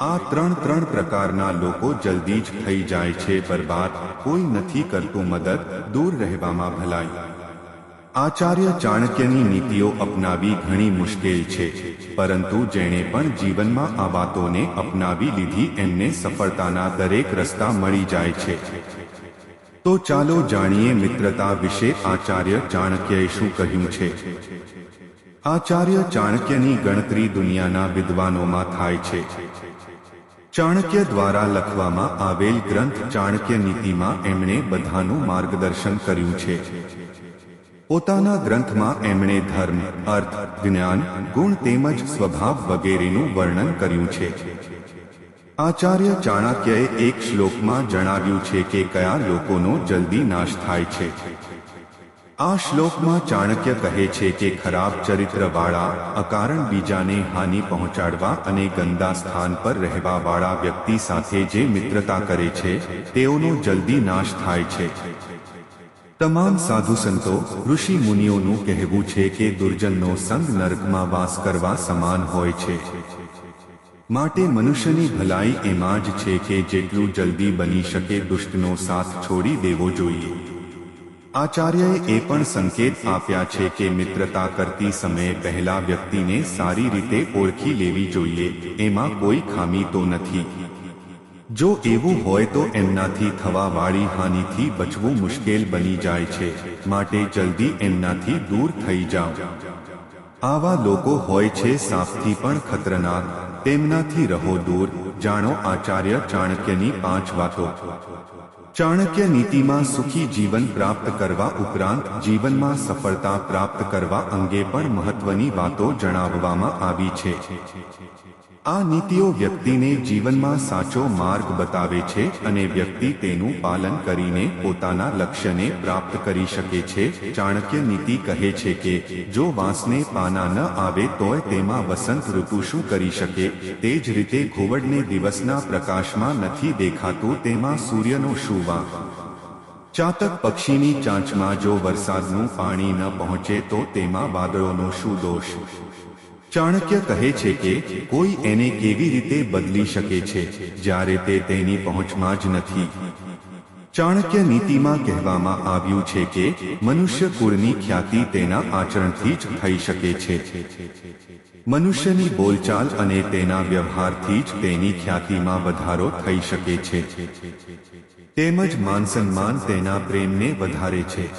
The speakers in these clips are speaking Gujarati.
આ ત્રણ ત્રણ પ્રકારના લોકો જલ્દી જ થઈ જાય છે બરબાદ કોઈ નથી કરતું મદદ, દૂર રહેવામાં ભલાઈ. આચાર્ય ચાણક્યની નીતિઓ અપનાવી ઘણી મુશ્કેલ છે, પરંતુ જેણે પણ જીવનમાં આ વાતોને અપનાવી લીધી, એમને સફળતાના દરેક રસ્તા મળી જાય છે. તો ચાલો જાણીએ મિત્રતા વિશે આચાર્ય ચાણક્યએ શું કહ્યું છે. આચાર્ય ચાણક્યની ગણતરી દુનિયાના વિદ્વાનોમાં થાય છે. ચાણક્ય દ્વારા લખવામાં આવેલ ગ્રંથ ચાણક્ય નીતિમાં એમણે બધાનું માર્ગદર્શન કર્યું છે. પોતાના ગ્રંથમાં એમણે ધર્મ, અર્થ, જ્ઞાન, ગુણ તેમજ સ્વભાવ વગેરેનું વર્ણન કર્યું છે. આચાર્ય ચાણક્યએ એક શ્લોકમાં જણાવ્યું છે કે કયા લોકોનો જલ્દી નાશ થાય છે. આ શ્લોકમાં ચાણક્ય કહે છે કે ખરાબ ચરિત્રવાળા અકારણ બીજાને હાનિ પહોંચાડવા અને ગંદા સ્થાન પર રહેવાવાળા વ્યક્તિ સાથે જે મિત્રતા કરે છે, તેઓનો જલ્દી નાશ થાય છે. તમામ સાધુ સંતો, ઋષિ મુનિઓનું કહેવું છે કે દુર્જનનો સંગ નર્કમાં વાસ કરવા સમાન હોય છે. માટે મનુષ્યની ભલાઈ એમાં જ છે કે જેટલું જલ્દી બની શકે દુષ્ટનો સાથ છોડી દેવો જોઈએ. આચાર્યએ એ પણ સંકેત આપ્યા છે કે મિત્રતા કરતી સમયે પહેલા વ્યક્તિને સારી રીતે ઓળખી લેવી જોઈએ, એમાં કોઈ ખામી તો નથી. જો એવું હોય તો એમનાથી થવા વાળી હાનિથી બચવું મુશ્કેલ બની જાય છે, માટે જલ્દી એમનાથી દૂર થઈ જાઓ. આવા લોકો હોય છે સાપથી પણ ખતરનાક, તેમનાથી રહો દૂર, જાણો આચાર્ય ચાણક્યની પાંચ વાતો. ચાણક્ય નીતિમાં સુખી જીવન પ્રાપ્ત કરવા ઉપરાંત જીવનમાં સફળતા પ્રાપ્ત કરવા અંગે પણ મહત્વની વાતો જણાવવામાં આવી છે. આ નીતિઓ વ્યક્તિને જીવનમાં સાચો માર્ગ બતાવે છે અને વ્યક્તિ તેનું પાલન કરીને પોતાના લક્ષ્યને પ્રાપ્ત કરી શકે છે. ચાણક્ય નીતિ કહે છે કે, જો વાંસને પાના ન આવે તોય તેમાં વસંત ઋતુ શું કરી શકે? તે જ રીતે ઘોવડને દિવસના પ્રકાશમાં નથી દેખાતું તેમાં સૂર્યનો શું વાંક ચાતક પક્ષીની ચાંચમાં જો વરસાદનું પાણી ન પહોંચે તો તેમાં વાદળોનો શું દોષ? ચાણક્ય કહે છે કે કોઈ એને કેવી રીતે બદલી શકે છે, જ્યારે તે તેની પહોંચમાં જ નથી? ચાણક્ય નીતિમાં કહેવામાં આવ્યું છે કે મનુષ્ય કુળની ખ્યાતિ તેના આચરણથી જ થઈ શકે છે. મનુષ્યની બોલચાલ અને તેના વ્યવહારથી જ તેની ખ્યાતિમાં વધારો થઈ શકે છે. તેમજ માન સન્માન તેના પ્રેમને વધારે છે.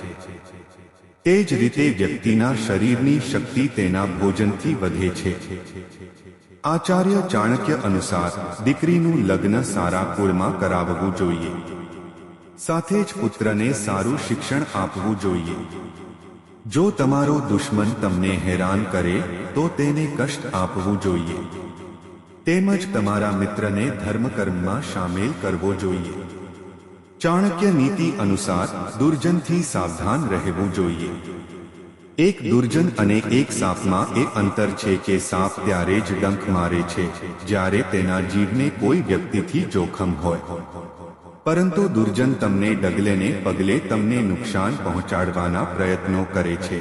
તે જ રીતે વ્યક્તિના શરીરની શક્તિ તેના ભોજનથી વધે છે. આચાર્ય ચાણક્ય અનુસાર દીકરીનું લગ્ન સારા કુળમાં કરાવવું જોઈએ. સાથે જ પુત્રને સારું શિક્ષણ આપવું જોઈએ. જો તમારો દુશ્મન તમને હેરાન કરે, તો તેને કષ્ટ આપવું જોઈએ. તેમજ તમારા મિત્રને ધર્મકર્મમાં સામેલ કરવો જોઈએ. ચાણક્ય નીતિ અનુસાર દુર્જનથી સાવધાન રહેવું જોઈએ. એક દુર્જન અને એક સાપમાં એ અંતર છે કે સાપ ત્યારે જ ડંખ મારે છે, જ્યારે તેના જીવને કોઈ વ્યક્તિથી જોખમ હોય. પરંતુ દુર્જન તમને ડગલેને પગલે તમને નુકસાન પહોંચાડવાના પ્રયત્નો કરે છે.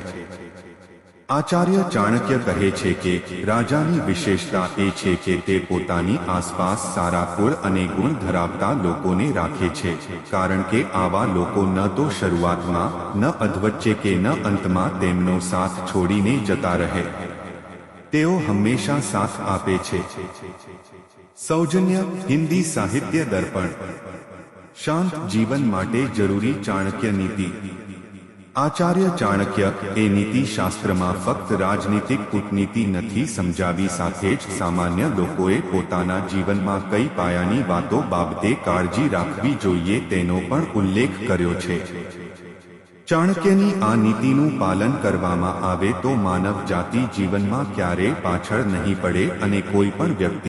આચાર્ય ચાણક્ય કહે છે કે, રાજાની વિશેષતા એ છે કે તે પોતાની આસપાસ સારા કુળ અને ગુણ ધરાવતા લોકોને રાખે છે, કારણ કે આવા લોકો ન તો શરૂઆતમાં, ન અધવચ્ચે કે ન અંતમાં તેમનો સાથ છોડીને જતા રહે. તેઓ હંમેશા સાથ આપે છે. સૌજન્ય હિન્દી સાહિત્ય દર્પણ શાંત જીવન માટે જરૂરી ચાણક્ય નીતિ. આચાર્ય ચાણક્ય એ નીતિ શાસ્ત્રમાં ફક્ત રાજનીતિક કૂટનીતિ નથી સમજાવી સાથે જ સામાન્ય લોકોએ પોતાના જીવનમાં કઈ પાયાની વાતો બાબતે કાળજી રાખવી જોઈએ તેનો પણ ઉલ્લેખ કર્યો છે. ચાણક્યની આ નીતિનું પાલન કરવામાં આવે તો માનવ જાતિ જીવનમાં ક્યારેય પાછળ નહીં પડે અને કોઈ પણ વ્યક્તિ